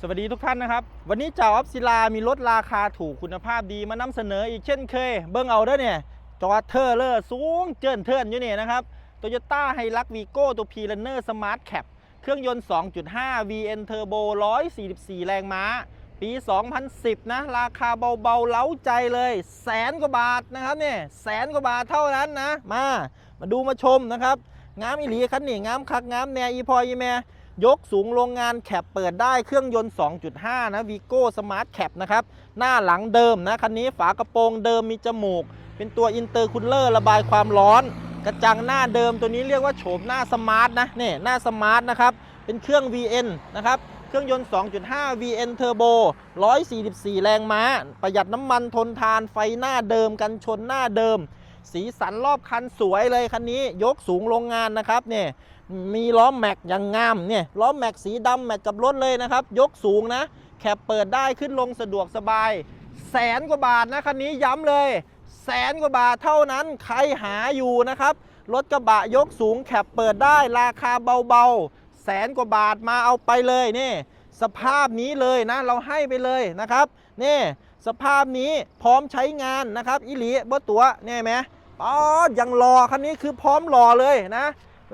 สวัสดีทุกท่านนะครับ วันนี้เจ้าออฟศิลามีรถราคาถูกคุณภาพดีมานำเสนออีกเช่นเคย เบิ้งเอาเด้อเนี่ย จอเทอร์เลอร์สูงเจินเทินอยู่เนี่ยนะครับโตโยต้าไฮรักวีโก้ตัวพีลันเนอร์สมาร์ทแคปเครื่องยนต์ 2.5 VN Turbo 144 แรงม้า ปี 2010 นะ ราคาเบาๆ เล้าใจเลย แสนกว่าบาทนะครับเนี่ยแสนกว่าบาทเท่านั้นนะ มา มาดูมาชมนะครับ งามอีหลีคันนี่งามคักงามแนอีพออีแม่ ยกสูงโรงงานแคปเปิดได้เครื่องยนต์ 2.5 นะวีโก้สมาร์ทแคปนะครับ หน้าหลังเดิมนะ คันนี้ฝากระโปรงเดิมมีจมูก เป็นตัวอินเตอร์คูลเลอร์ระบายความร้อน กระจังหน้าเดิมตัวนี้เรียกว่าโฉมหน้าสมาร์ทนะนี่หน้าสมาร์ทนะครับ เป็นเครื่อง VN นะครับเครื่องยนต์ 2.5 VN Turbo 144 แรงม้า ประหยัดน้ำมันทนทานไฟหน้าเดิมกันชนหน้าเดิม สีสันรอบคันสวยเลยคันนี้ยกสูงโรงงานนะครับเนี่ยมีล้อแม็กอย่างงามเนี่ยล้อแม็กสีดำแม็กกับรถเลยนะครับ ยกสูงนะ แคปเปิดได้ขึ้นลงสะดวกสบาย แสนกว่าบาทนะคันนี้ย้ำเลย แสนกว่าบาทเท่านั้นใครหาอยู่นะครับรถกระบะยกสูงแคปเปิดได้ราคาเบาๆ แสนกว่าบาทมาเอาไปเลยนี่สภาพนี้เลยนะเราให้ไปเลยนะครับนี่สภาพนี้พร้อมใช้งานนะครับอิหลีบ่ตัวเนี่ยไหม อ๋อยังรอคันนี้คือพร้อมรอเลยนะ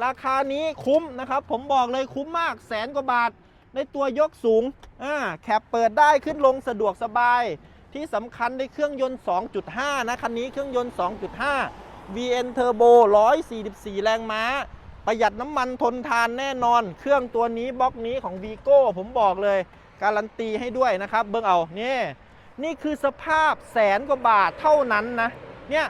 ราคานี้คุ้มนะครับ ผมบอกเลยคุ้มมากแสนกว่าบาทในตัวยกสูงอ่าแคปเปิดได้ขึ้นลงสะดวกสบาย ที่สำคัญในเครื่องยนต์ 2.5 นะคันนี้เครื่องยนต์ 2.5 VN Turbo 144 แรงม้า ประหยัดน้ำมันทนทานแน่นอน เครื่องตัวนี้บล็อกนี้ของ v ีโก้ผมบอกเลย การันตีให้ด้วยนะครับ เบิ้งเอา นี่ นี่คือสภาพแสนกว่าบาทเท่านั้นนะ เนี่ย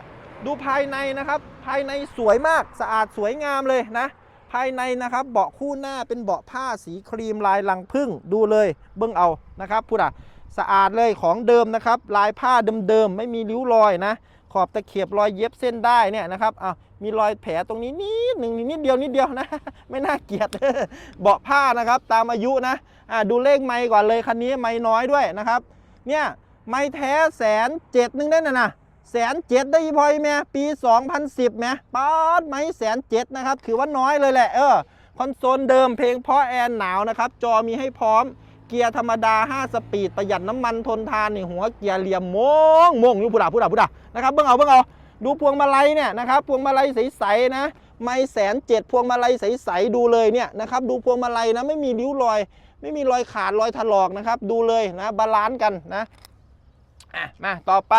ดูภายในนะครับ ภายในสวยมากสะอาดสวยงามเลยนะ ภายในนะครับเบาะคู่หน้าเป็นเบาะผ้าสีครีมลายลังพึ่งดูเลยเบิ้องเอานะครับพูดอะสะอาดเลยของเดิมนะครับ ลายผ้าเดิมๆไม่มีริ้วรอยนะ ขอบตะเข็บรอยเย็บเส้นได้เนี่ยนะครับอ้าวมีรอยแผลตรงนี้นิดหนึ่งนิดเดียวนิดเดียวนะ ไม่น่าเกลียดเบาะผ้านะครับ ตามอายุนะอ่าดูเลขไม้ก่อนเลยคันนี้ไม้น้อยด้วยนะครับ เนี่ยไม้แท้แสนเจ็ดนึงได้น่ะนะ แสนเจ็ดได้พอยแม่ปี 2010แม่ป๊าดไหมแสนเจ็ดนะครับ ถือว่าน้อยเลยแหละ เออ คอนโซลเดิมเพลงเพราะแอนหนาวนะครับ จอมีให้พร้อม เกียร์ธรรมดา 5 สปีด ประหยัดน้ำมันทนทานนี่หัวเกียร์เหลี่ยมโมงโมงอยู่ผู้ด่าผู้ด่าผู้ด่านะครับเบิ่งเอาเบิ่งเอาดูพวงมาลัยเนี่ยนะครับพวงมาลัยใสๆนะไม่แสนเจ็ดพวงมาลัยใสๆดูเลยเนี่ยนะครับดูพวงมาลัยนะไม่มีริ้วรอย ไม่มีรอยขาดรอยถลอกนะครับ ดูเลยนะบาลานซ์กันนะอะมาต่อไป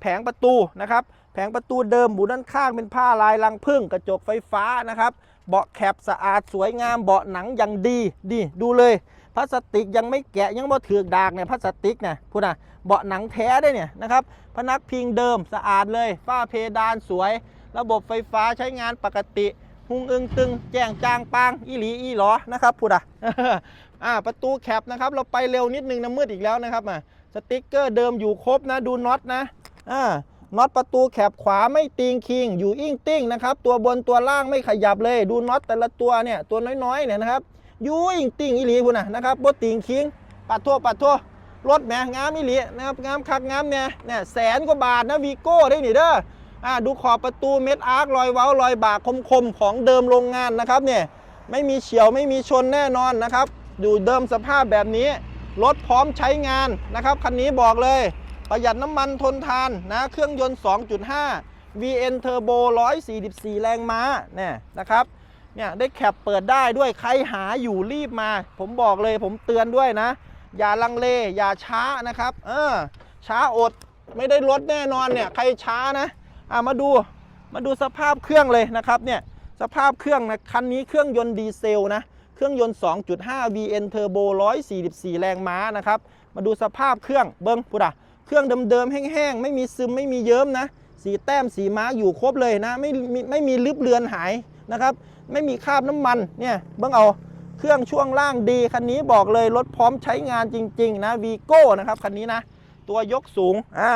แผงประตูนะครับ แผงประตูเดิมบูด้านข้างเป็นผ้าลายลังพึ่งกระจกไฟฟ้านะครับ เบาะแคปสะอาดสวยงามเบาะหนังอย่างดีดีดูเลยพลาสติกยังไม่แกะยังบ่ถือดากเนี่ยพลาสติกเนี่ยพูดนะเบาะหนังแท้ได้เนี่ยนะครับพนักพิงเดิมสะอาดเลยฝ้าเพดานสวย ระบบไฟฟ้าใช้งานปกติหุงอึงตึง แจ้งจางปางอีหลีอีหลอนะครับพูดอะอ่าประตูแคปนะครับ เราไปเร็วนิดนึงนะมืดอีกแล้วนะครับอะสติ๊กเกอร์เดิมอยู่ครบนะดูน็อตนะ อ่าน็อตประตูแคปขวาไม่ตีงคิง อยู่อิ่งติ้งนะครับ ตัวบนตัวล่างไม่ขยับเลย ดูน็อตแต่ละตัวเนี่ยตัวน้อยๆเนี่ยนะครับยูอิงติ่งอีหลีพุ่นนะนะครับบดติงคิง ปัดทั่วปัดทั่วรถแหมงามอีหลีนะครับงามคักงามเนี่ยเนี่ยแสนกว่าบาทนะวีโก้ได้หนี่เด้ออ่าดูขอบประตูเม็ดอาร์ครอยเว้ารอยบากคมๆของเดิมโรงงานนะครับเนี่ยไม่มีเฉียวไม่มีชนแน่นอนนะครับอยู่เดิมสภาพแบบนี้รถพร้อมใช้งานนะครับคันนี้บอกเลย ประหยัดน้ำมันทนทานนะเครื่องยนต์ 2.5 VN Turbo 144 แรงม้าเนี่ยนะครับเนี่ยได้แคปเปิดได้ด้วยใครหาอยู่รีบมา ผมบอกเลยผมเตือนด้วยนะ อย่าลังเล อย่าช้านะครับเออช้าอดไม่ได้ลดแน่นอนเนี่ยใครช้านะอะมาดูมาดูสภาพเครื่องเลยนะครับเนี่ยสภาพเครื่องนะคันนี้เครื่องยนต์ดีเซลนะเครื่องยนต์ 2.5 VN Turbo 144 แรงม้านะครับ มาดูสภาพเครื่องเบิ้งพุดะ เครื่องเดิมๆแห้งๆ ไม่มีซึมไม่มีเยิ้มนะ สีแต้มสีม้าอยู่ครบเลยนะ ไม่ไม่ไม่มีลึบเลือนหายนะครับ ไม่มีคราบน้ำมันเนี่ยเบิ่งเอาเครื่องช่วงล่างดีคันนี้บอกเลยรถพร้อมใช้งานจริง ๆ นะวีโก้นะครับคันนี้นะ ตัวยกสูงอ่า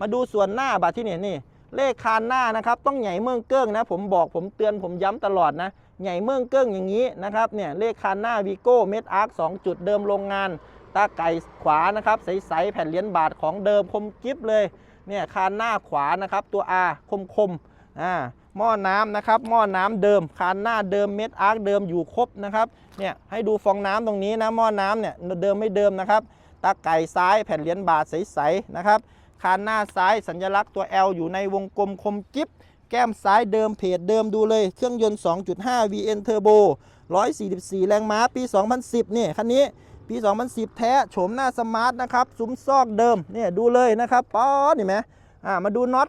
มาดูส่วนหน้าบัตรที่เนี่ยนี่เลขคานหน้านะครับ ต้องใหญ่เมืองเกิ้งนะ ผมบอกผมเตือนผมย้ำตลอดนะใหญ่เมืองเกิ้งอย่างนี้นะครับเนี่ยเลขคานหน้าวีโก้เมดอาร์คสองจุดเดิมโรงงาน ตาไก่ขวานะครับใสๆแผ่นเหรียญบาทของเดิมคมกิฟเลยเนี่ยคานหน้าขวานะครับตัว R คมคมอ่าหม้อน้ำนะครับหม้อน้ำเดิมคานหน้าเดิมเม็ดอาร์คเดิมอยู่ครบนะครับเนี่ยให้ดูฟองน้ำตรงนี้นะหม้อน้ำเนี่ยเดิมไม่เดิมนะครับตาไก่ซ้ายแผ่นเหรียญบาทใสๆนะครับคานหน้าซ้ายสัญลักษณ์ตัว L อยู่ในวงกลมคมกิ๊บแก้มซ้ายเดิมเพจเดิมดูเลยเครื่องยนต์ 2.5 VN Turbo 144 แรงม้าปี 2010เนี่ยคันนี้ ปี 2010 แท้โฉมหน้าสมาร์ทนะครับซุ้มซอกเดิมเนี่ยดูเลยนะครับป๊อดเห็นไหมอ่ามาดูน็อต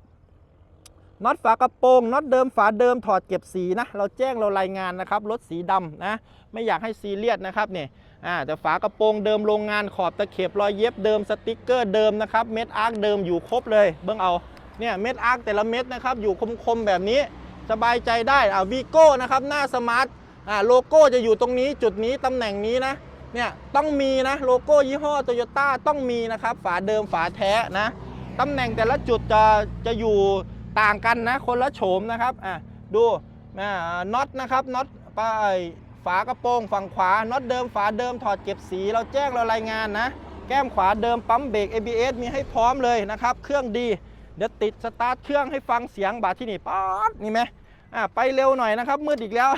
น็อตฝากระโปรงน็อตเดิมฝาเดิมถอดเก็บสีนะเราแจ้งเรารายงานนะครับรถสีดำนะไม่อยากให้ซีเรียสนะครับเนี่ยอ่าแต่ฝากระโปรงเดิมโรงงานขอบตะเข็บรอยเย็บเดิมสติกเกอร์เดิมนะครับเม็ดอาร์คเดิมอยู่ครบเลยเบื้องเอาเนี่ยเม็ดอาร์คแต่ละเม็ดนะครับอยู่คมๆแบบนี้สบายใจได้อ่าวีโก้นะครับหน้าสมาร์ทอ่าโลโก้จะอยู่ตรงนี้จุดนี้ตำแหน่งนี้นะ เนี่ยต้องมีนะโลโก้ยี่ห้อโตโยต้าต้องมีนะครับฝาเดิมฝาแท้นะตำแหน่งแต่ละจุดจะจะอยู่ต่างกันนะคนละโฉมนะครับอะดูอ่น็อตนะครับน็อตไปฝากระโปรงฝั่งขวาน็อตเดิมฝาเดิมถอดเก็บสี เราแจ้งเรารายงานนะ แก้มขวาเดิมปั๊มเบรก ABS มีให้พร้อมเลยนะครับ เครื่องดี เดี๋ยวติดสตาร์ทเครื่องให้ฟังเสียงบาดที่นี่ป๊อดนี่ไหมอะไปเร็วหน่อยนะครับมืดอีกแล้ว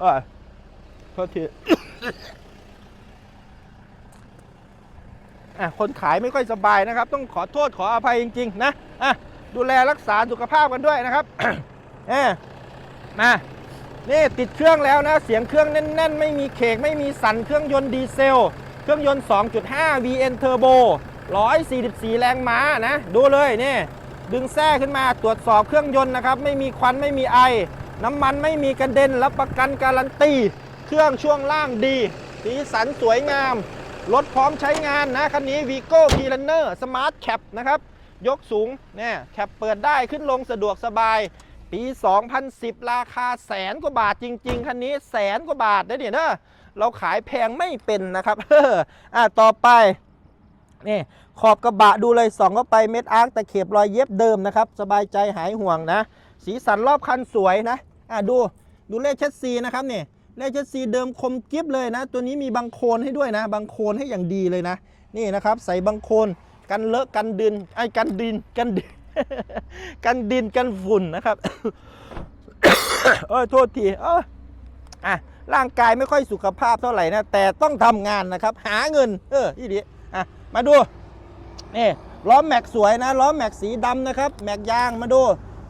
เออโทษทีอะคนขายไม่ค่อยสบายนะครับ ต้องขอโทษขออภัยจริง ๆ นะอะดูแลรักษาสุขภาพกันด้วยนะครับเออมานี่ติดเครื่องแล้วนะ เสียงเครื่องแน่น ๆ ไม่มีเคกไม่มีสั่นเครื่องยนต์ดีเซล เครื่องยนต์ 2.5 VN Turbo 144 แรงม้านะ ดูเลยนี่ ดึงแส้ขึ้นมาตรวจสอบเครื่องยนต์นะครับ ไม่มีควันไม่มีไอ น้ำมันไม่มีกระเด็นรับประกันการันตี เครื่องช่วงล่างดี สีสันสวยงาม รถพร้อมใช้งานนะคันนี้ Vigo p l a n n e r Smart Cap นะครับ ยกสูงเนี่ยแคปเปิดได้ขึ้นลงสะดวกสบาย ปี 2010 ราคาแสนกว่าบาทจริง ๆ คันนี้แสนกว่าบาทนะเนี่ยนะเราขายแพงไม่เป็นนะครับเอะต่อไปนี่ขอบกระบะดูเลยส่องเข้าไปเม็ดอาร์คตะเข็บรอยเย็บเดิมนะครับ สบายใจหายห่วงนะ สีสันรอบคันสวยนะอะดูดูเลขเชสซีนะครับเนี่ยเลขเชสซีเดิมคมกิฟเลยนะ ตัวนี้มีบังโคลนให้ด้วยนะ บังโคลนให้อย่างดีเลยนะ นี่นะครับใส่บังโคลนกันเลอะกันดินไอ้กันดินกันดินกันดินกันฝุ่นนะครับเออโทษทีเอออะร่างกายไม่ค่อยสุขภาพเท่าไหร่นะ แต่ต้องทำงานนะครับ หาเงิน เออที่ดีอะมาดูนี่ล้อแม็กสวยนะล้อแม็กสีดำนะครับ แม็กยางมาดู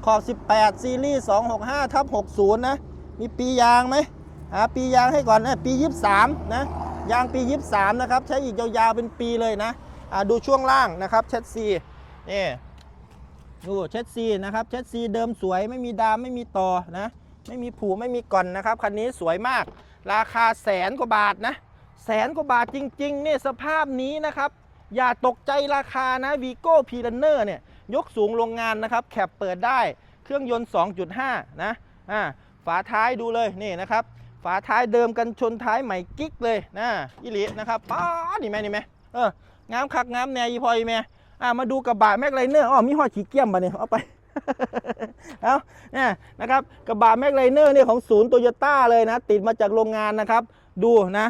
ขอบ 18 ซีรีส์ 265ทับ60 นะ มีปียางไหมหาปียางให้ก่อนนะปี 23 นะ ยางปี 23 นะครับ ใช้อีกยาวๆเป็นปีเลยนะดูช่วงล่างนะครับเชดซีนี่ดูเชดซีนะครับเชดซีเดิมสวยไม่มีดามไม่มีต่อนะ ไม่มีผูไม่มีก่อนนะครับ คันนี้สวยมาก ราคาแสนกว่าบาทนะ แสนกว่าบาทจริงๆเนี่ยสภาพนี้นะครับ อย่าตกใจราคานะวีโก้พีรันเนอร์เนี่ย ยกสูงโรงงานนะครับแคปเปิดได้เครื่องยนต์ 2.5 นะอ่าฝาท้ายดูเลยนี่นะครับ ฝาท้ายเดิมกันชนท้ายใหม่กิ๊กเลยนะอิลินะครับป้านี่ไหมนี่ไหมเอองามคักงามแนยอีพอยแม่อ่ามาดูกระบะแม็กไลเนอร์อ๋อมีหอดขี้เกียมปะเนี่ยเอาไปเอาเนี่ยนะครับกระบะแม็กไลเนอร์เนี่ยของศูนย์โตโยต้าเลยนะ ติดมาจากโรงงานนะครับ ดูนะ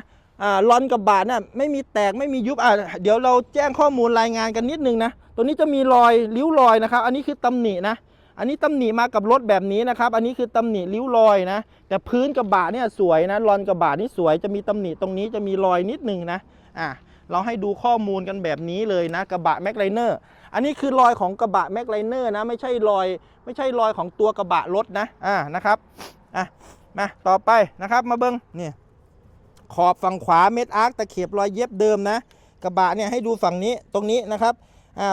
ลอนกระบะเนี่ยไม่มีแตกไม่มียุบอ่าเดี๋ยวเราแจ้งข้อมูลรายงานกันนิดนึงนะตัวนี้จะมีรอยริ้วรอยนะครับ อันนี้คือตำหนินะ อันนี้ตำหนิมากับรถแบบนี้นะครับ อันนี้คือตำหนิริ้วรอยนะ แต่พื้นกระบะเนี่ยสวยนะรอนกระบะนี่สวยจะมีตำหนิตรงนี้จะมีรอยนิดนึงนะอะเราให้ดูข้อมูลกันแบบนี้เลยนะกระบะแม็กไลเนอร์อันนี้คือรอยของกระบะแม็กไลเนอร์นะไม่ใช่รอยไม่ใช่รอยของตัวกระบะรถนะอ่านะครับอะมาต่อไปนะครับมาเบิ้งนี่ ขอบฝั่งขวาเม็ดอาร์คตะเข็บรอยเย็บเดิมนะ กระบะเนี่ยให้ดูฝั่งนี้ตรงนี้นะครับ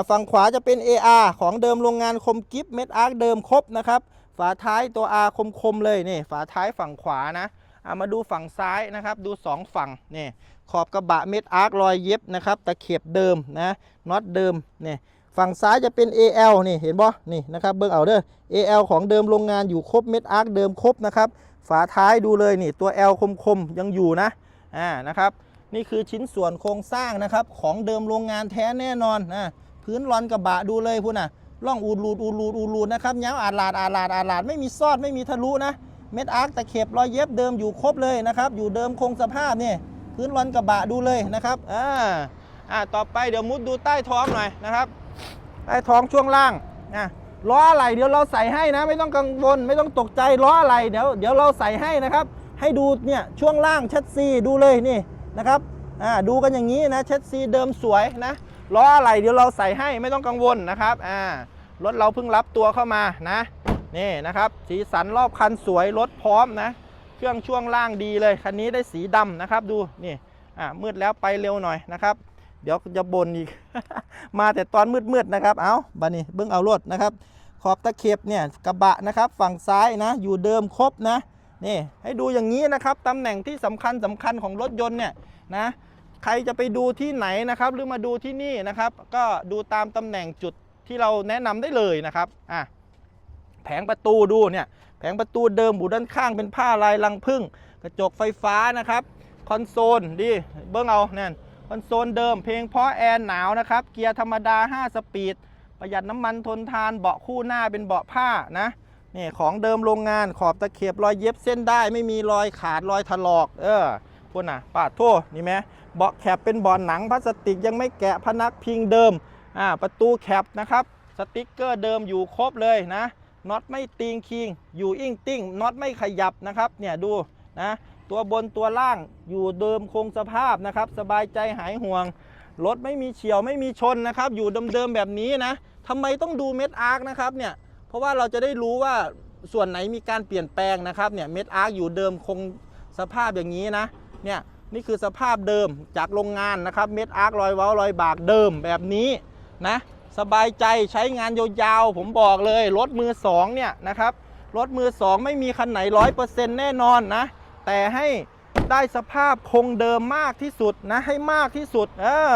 ฝั่งขวาจะเป็น AR ของเดิมโรงงานคมกิฟเม็ดอาร์คเดิมครบนะครับ ฝาท้ายตัว R คมๆเลยนี่ฝาท้ายฝั่งขวานะามาดูฝั่งซ้ายนะครับ ดู 2 ฝั่งนี่ขอบกระบะเม็ดอาร์ครอยเย็บนะครับตะเข็บเดิมนะน็อตเดิมนี่ฝั่งซ้ายจะเป็น AL นี่เห็นบ่นี่นะครับเบิ่งเอาเด้อ AL ของเดิมโรงงานอยู่ครบเม็ดอาร์คเดิมครบนะครับ ฝาท้ายดูเลยนี่ตัว L คมๆยังอยู่นะ อ่านะครับนี่คือชิ้นส่วนโครงสร้างนะครับของเดิมโรงงานแท้แน่นอนนะพื้นรอนกระบะดูเลยพุ่นน่ะล่องอูดรูดอูดรูดอูดรูดนะครับย้ำอาลาดอาลาดอาลาดไม่มีซอดไม่มีทะลุนะเม็ดอาร์คตะเข็บรอยเย็บเดิมอยู่ครบเลยนะครับอยู่เดิมคงสภาพนี่พื้นรอนกระบะดูเลยนะครับอ่าอ่าต่อไปเดี๋ยวมุดดูใต้ท้องหน่อยนะครับใต้ท้องช่วงล่างนะล้ออะไรเดี๋ยวเราใส่ให้นะ ไม่ต้องกังวลไม่ต้องตกใจล้ออะไรเดี๋ยวเดี๋ยวเราใส่ให้นะครับ ให้ดูเนี่ยช่วงล่างแชสซีดูเลยนี่นะครับอ่าดูกันอย่างนี้นะแชสซีเดิมสวยนะล้ออะไรเดี๋ยวเราใส่ให้ไม่ต้องกังวลนะครับอ่ารถเราเพิ่งรับตัวเข้ามานะนี่นะครับสีสันรอบคันสวยรถพร้อมนะ เครื่องช่วงล่างดีเลยคันนี้ได้สีดำนะครับดูนี่อ่ามืดแล้วไปเร็วหน่อยนะครับ เดี๋ยวจะบ่นอีก มาแต่ตอนมืดๆนะครับเอาบันนี้เบิ้งเอารถนะครับ ขอบตะเข็บเนี่ยกระบะนะครับ ฝั่งซ้ายนะ อยู่เดิมครบนะ นี่ให้ดูอย่างนี้นะครับตำแหน่งที่สำคัญสำคัญของรถยนต์เนี่ยนะใครจะไปดูที่ไหนนะครับ หรือมาดูที่นี่นะครับ ก็ดูตามตำแหน่งจุดที่เราแนะนำได้เลยนะครับอะแผงประตูดูเนี่ยแผงประตูเดิมบูด้านข้างเป็นผ้าลายลังพึ่ง กระจกไฟฟ้านะครับคอนโซลดีเบิ้งเอาเนี่ยคอนโซลเดิมเพลงเพราะแอร์หนาวนะครับเกียร์ธรรมดา 5 สปีด ประหยัดน้ำมันทนทานเบาะคู่หน้าเป็นเบาะผ้านะ นี่ของเดิมโรงงานขอบตะเข็บรอยเย็บเส้นได้ไม่มีรอยขาดรอยถลอก เออพวกน่ะปาดโทษนี่ไหมเบาะแคบเป็นบาะหนังพลาสติกยังไม่แกะพนักพิงเดิมอ่าประตูแคบนะครับ สติ๊กเกอร์เดิมอยู่ครบเลยนะน็อตไม่ตีงคิง อยู่อิ่งติ้งน็อตไม่ขยับนะครับ เนี่ยดูนะ ตัวบนตัวล่างอยู่เดิมคงสภาพนะครับ สบายใจหายห่วง รถไม่มีเฉียวไม่มีชนนะครับ อยู่เดิมๆแบบนี้นะทำไมต้องดูเม็ดอาร์คนะครับเนี่ย เพราะว่าเราจะได้รู้ว่าส่วนไหนมีการเปลี่ยนแปลงนะครับเนี่ยเม็ดอาร์คอยู่เดิมคงสภาพอย่างนี้นะเนี่ยนี่คือสภาพเดิมจากโรงงานนะครับเม็ดอาร์ครอยเว้ารอยบากเดิมแบบนี้นะสบายใจใช้งานยาวๆผมบอกเลยรถมือสองเนี่ยนะครับรถมือสองไม่มีคันไหนร้อยเปอร์เซ็นต์แน่นอนนะแต่ให้ได้สภาพคงเดิมมากที่สุดนะให้มากที่สุดเออ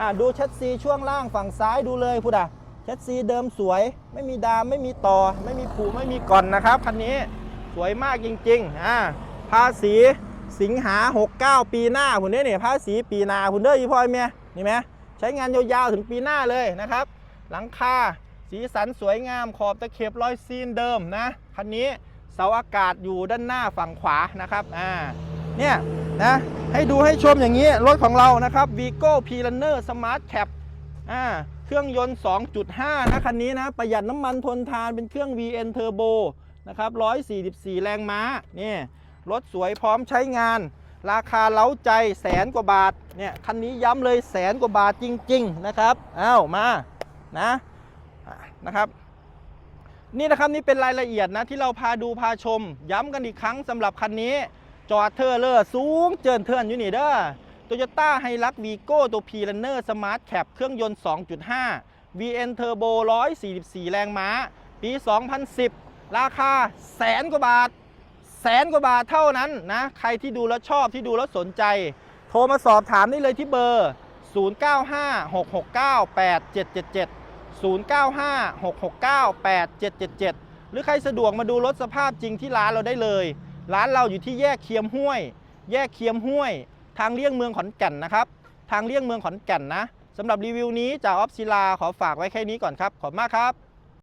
อะดูแชสซีช่วงล่างฝั่งซ้ายดูเลยพุดอะ แชสซีเดิมสวย ไม่มีดามไม่มีต่อ ไม่มีผูไม่มีก่อนนะครับคันนี้สวยมากจริงๆอ่าภาษีสิงหา 69 ปีหน้าคุณเนี่ยเนี่ยภาษีปีนาคุณเด้อยี่พ่อยเมียนี่ไหมใช้งานยาวๆถึงปีหน้าเลยนะครับ หลังคาสีสันสวยงามขอบตะเข็บรอยซีนเดิมนะคันนี้เสาอากาศอยู่ด้านหน้าฝั่งขวานะครับอ่าเนี่ยนะให้ดูให้ชมอย่างนี้ รถของเรานะครับ Vigo p r u n n e r Smart Cap อ่า เครื่องยนต์ 2.5 นะคันนี้นะ ประหยัดน้ำมันทนทานเป็นเครื่อง VN Turbo นะครับ 144 แรงม้า นี่ รถสวยพร้อมใช้งาน ราคาเล้าใจแสนกว่าบาท เนี่ย คันนี้ย้ำเลยแสนกว่าบาทจริง ๆ นะครับ อ้าว มา นะอะนะครับนี่นะครับนี่เป็นรายละเอียดนะที่เราพาดูพาชม ย้ำกันอีกครั้งสำหรับคันนี้ จอดเทอร์เลอร์สูงเจินเทินอยู่นี่เด้อ โตโยต้าไฮรักวีโก้ตัวพีรันเนอร์สมาร์ทแคปเครื่องยนต์ 2.5 VN Turbo 144 แรงม้า ปี 2010 ราคาแสนกว่าบาท แสนกว่าบาทเท่านั้นนะ ใครที่ดูแล้วชอบที่ดูแล้วสนใจ โทรมาสอบถามได้เลยที่เบอร์ 0956698777 0956698777 หรือใครสะดวกมาดูรถสภาพจริงที่ร้านเราได้เลย ร้านเราอยู่ที่แยกเคียมห้วย แยกเคียมห้วย ทางเลี่ยงเมืองขอนแก่นนะครับ ทางเลี่ยงเมืองขอนแก่นนะสำหรับรีวิวนี้จากออฟซิลาขอฝากไว้แค่นี้ก่อนครับ ขอบคุณมากครับ